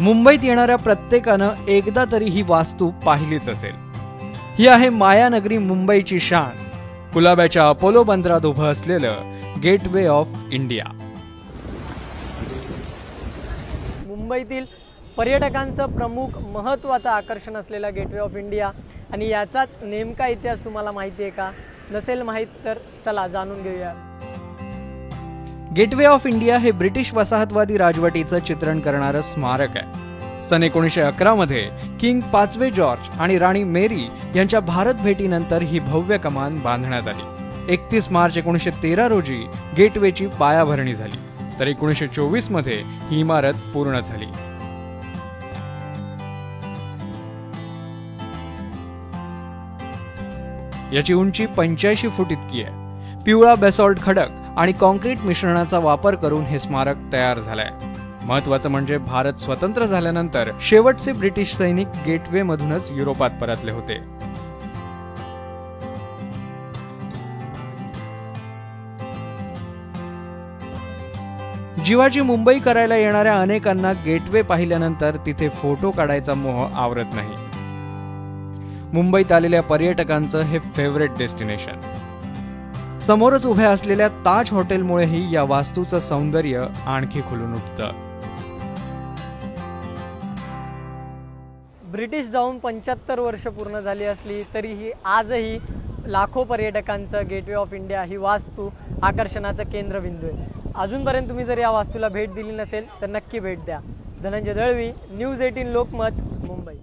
मुंबईत येणाऱ्या प्रत्येकानं एकदा तरी ही वास्तू पाहिलीच असेल. ही आहे मायानगरी मुंबईची शान. कुलाब्याच्या अपोलो बंदरात उभं असलेलं गेटवे ऑफ इंडिया. मुंबईतील पर्यटकांचं प्रमुख महत्त्वाचं आकर्षण असलेला गेटवे ऑफ इंडिया आणि याचाच नेमका इतिहास तुम्हाला माहिती आहे का? नसेल माहीत तर चला जाणून घेऊया. गेटवे ऑफ इंडिया हे ब्रिटिश वसाहतवादी राजवटीचं चित्रण करणारं स्मारक आहे. सन एकोणीसशे अकरा मध्ये किंग पाचवे जॉर्ज आणि राणी मेरी यांच्या भारत भेटीनंतर ही भव्य कमान बांधण्यात आली. एकतीस मार्च एकोणीसशे तेरा रोजी गेटवेची पायाभरणी झाली. तर एकोणीसशे चोवीसमध्ये ही इमारत पूर्ण झाली. याची उंची पंच्याऐंशी फूट इतकी आहे. पिवळा बेसॉल्ट खडक आणि कॉन्क्रीट मिश्रणाचा वापर करून हे स्मारक तयार झालंय. महत्वाचं म्हणजे भारत स्वतंत्र झाल्यानंतर शेवटचे ब्रिटिश सैनिक गेटवे मधूनच युरोपात परतले होते. जीवाची मुंबई करायला येणाऱ्या अनेकांना गेटवे पाहिल्यानंतर तिथे फोटो काढायचा मोह आवरत नाही. मुंबईत आलेल्या पर्यटकांचं हे फेवरेट डेस्टिनेशन. समोरच उभ्या असलेल्या ताज हॉटेलमुळेही या वास्तूचं सौंदर्य आणखी खुलून उठतं. ब्रिटिश जाऊन पंच्याहत्तर वर्ष पूर्ण झाली असली तरीही आजही लाखो पर्यटकांचं गेटवे ऑफ इंडिया ही वास्तू आकर्षणाचं केंद्रबिंदू आहे. अजूनपर्यंत तुम्ही जर या वास्तूला भेट दिली नसेल तर नक्की भेट द्या. Dhananjay Dalvi news eighteen Lokmat Mumbai.